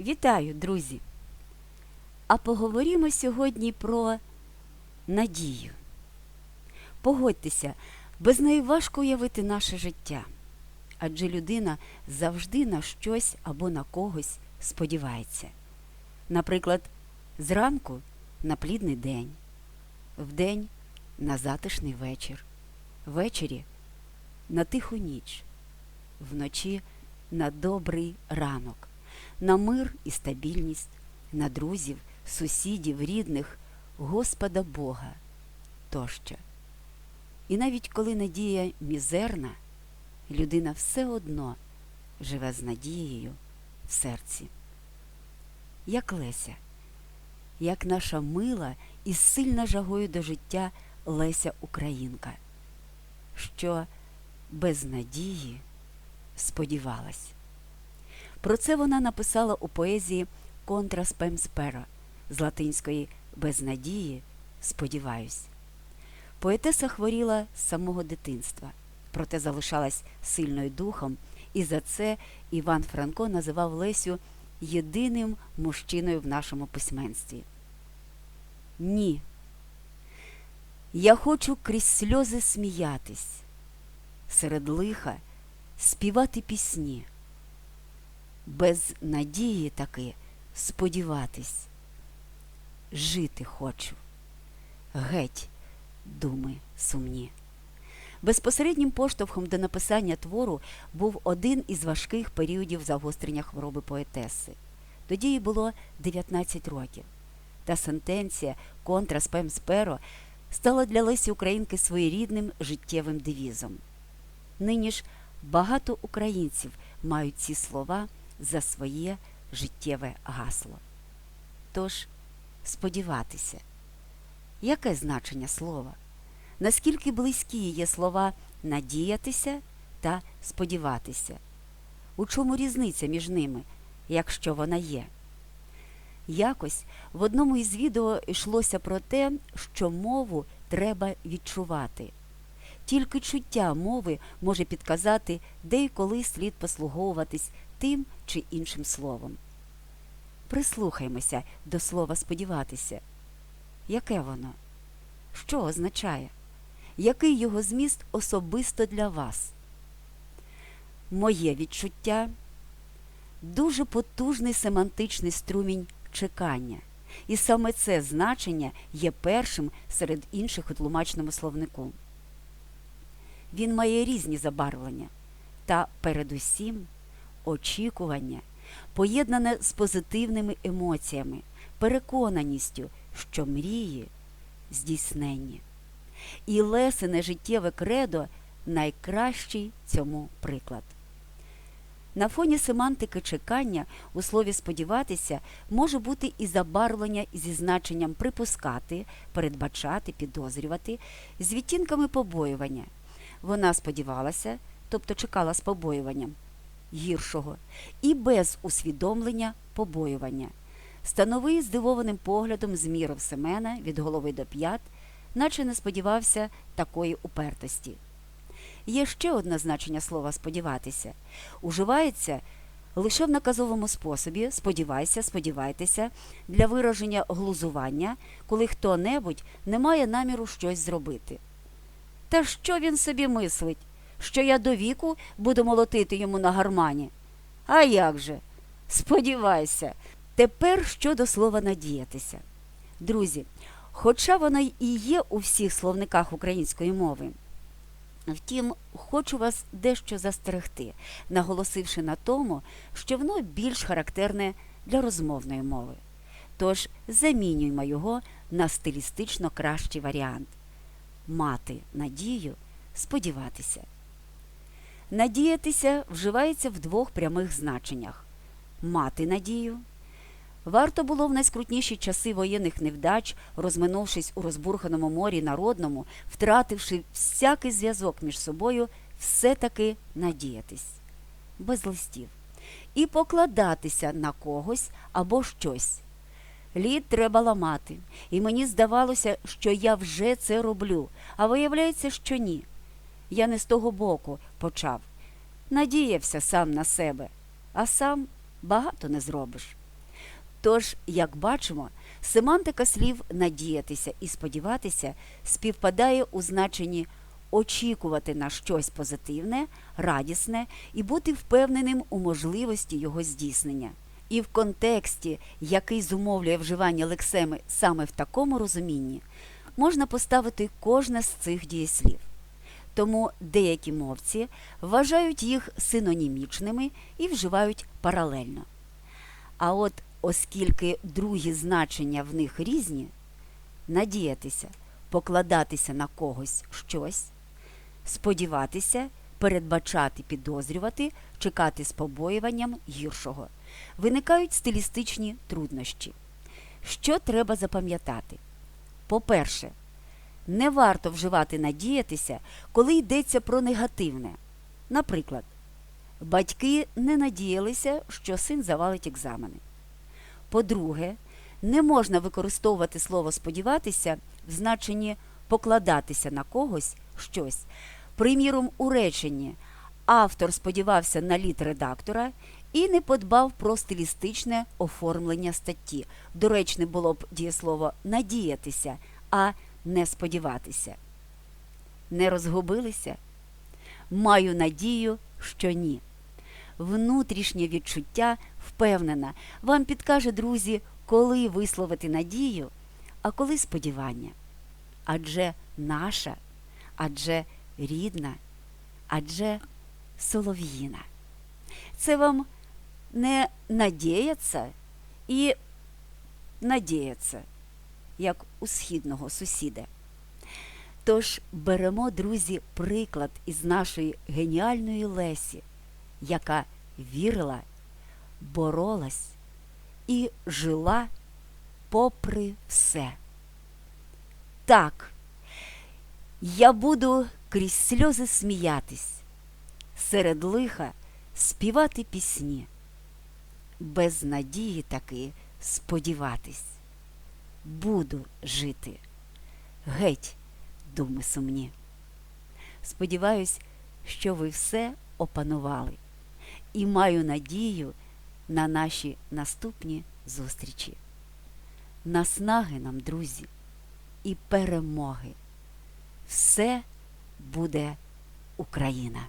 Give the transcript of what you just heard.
Вітаю, друзі! А поговоримо сьогодні про надію. Погодьтеся, без неї важко уявити наше життя, адже людина завжди на щось або на когось сподівається. Наприклад, зранку на плідний день, вдень на затишний вечір, ввечері на тиху ніч, вночі на добрий ранок на мир і стабільність, на друзів, сусідів, рідних, Господа Бога тощо. І навіть коли надія мізерна, людина все одно живе з надією в серці. Як Леся, як наша мила і сильна жагою до життя Леся Українка, що без надії сподівалась. Про це вона написала у поезії Контра спем спера з латинської без надії сподіваюсь. Поетеса хворіла з самого дитинства, проте залишалась сильною духом, і за це Іван Франко називав Лесю єдиним мужчиною в нашому письменстві. Ні. Я хочу крізь сльози сміятись, серед лиха співати пісні без надії таки сподіватись. Жити хочу. Геть, думи сумні. Безпосереднім поштовхом до написання твору був один із важких періодів загострення хвороби поетеси. Тоді їй було 19 років. Та сентенція контра спем сперо стала для Лесі Українки своєрідним життєвим девізом. Нині ж багато українців мають ці слова за своє життєве гасло. Тож, сподіватися, яке значення слова? Наскільки близькі є слова надіятися та сподіватися? У чому різниця між ними, якщо вона є? Якось в одному із відео йшлося про те, що мову треба відчувати. Тільки чуття мови може підказати, де і коли слід послуговуватись тим чи іншим словом. Прислухаймося до слова сподіватися. Яке воно? Що означає? Який його зміст особисто для вас? Моє відчуття дуже потужний семантичний струмінь чекання. І саме це значення є першим серед інших у тлумачному словнику. Він має різні забарвлення та передусім очікування, поєднане з позитивними емоціями, переконаністю, що мрії здійсненні. І лесине життєве кредо найкращий цьому приклад. На фоні семантики чекання у слові сподіватися може бути і забарвлення зі значенням припускати, передбачати, підозрювати, з відтінками побоювання. Вона сподівалася, тобто чекала з побоюванням гіршого, і без усвідомлення побоювання. Становий здивованим поглядом змірив Семена від голови до п'ят, наче не сподівався такої упертості. Є ще одне значення слова сподіватися. Уживається лише в наказовому способі сподівайся, сподівайтеся, для вираження глузування, коли хто-небудь не має наміру щось зробити. Та що він собі мислить? Що я до віку буду молотити йому на гармані? А як же? Сподівайся, тепер щодо слова надіятися. Друзі, хоча воно і є у всіх словниках української мови. Втім, хочу вас дещо застерегти, наголосивши на тому, що воно більш характерне для розмовної мови. Тож замінюймо його на стилістично кращий варіант мати надію, сподіватися. Надіятися вживається в двох прямих значеннях мати надію. Варто було в найскрутніші часи воєнних невдач, розминувшись у розбурханому морі народному, втративши всякий зв'язок між собою, все-таки надіятись без листів і покладатися на когось або щось. Лід треба ламати, і мені здавалося, що я вже це роблю, а виявляється, що ні. Я не з того боку почав. Надіявся сам на себе, а сам багато не зробиш. Тож, як бачимо, семантика слів надіятися і сподіватися співпадає у значенні очікувати на щось позитивне, радісне і бути впевненим у можливості його здійснення. І в контексті, який зумовлює вживання лексеми саме в такому розумінні, можна поставити кожне з цих дієслів. Тому деякі мовці вважають їх синонімічними і вживають паралельно. А от оскільки другі значення в них різні, надіятися, покладатися на когось щось, сподіватися, передбачати, підозрювати, чекати з побоюванням гіршого, виникають стилістичні труднощі. Що треба запам'ятати? По-перше, не варто вживати надіятися, коли йдеться про негативне. Наприклад, батьки не надіялися, що син завалить екзамени. По-друге, не можна використовувати слово сподіватися в значенні покладатися на когось щось. Приміром, у реченні автор сподівався на лід редактора і не подбав про стилістичне оформлення статті. Доречне було б дієслово надіятися, а не сподіватися. Не розгубилися? Маю надію, що ні. Внутрішнє відчуття впевнена, вам підкаже, друзі, коли висловити надію, а коли сподівання. Адже наша, адже рідна, адже солов'їна. Це вам не надіяться і надіяться, як у східного сусіда. Тож беремо, друзі, приклад із нашої геніальної Лесі, яка вірила, боролась і жила попри все. Так, я буду крізь сльози сміятись, серед лиха співати пісні, без надії таки сподіватись. Буду жити. Геть, думи сумні. Сподіваюсь, що ви все опанували і маю надію на наші наступні зустрічі. Наснаги нам, друзі, і перемоги. Все буде Україна!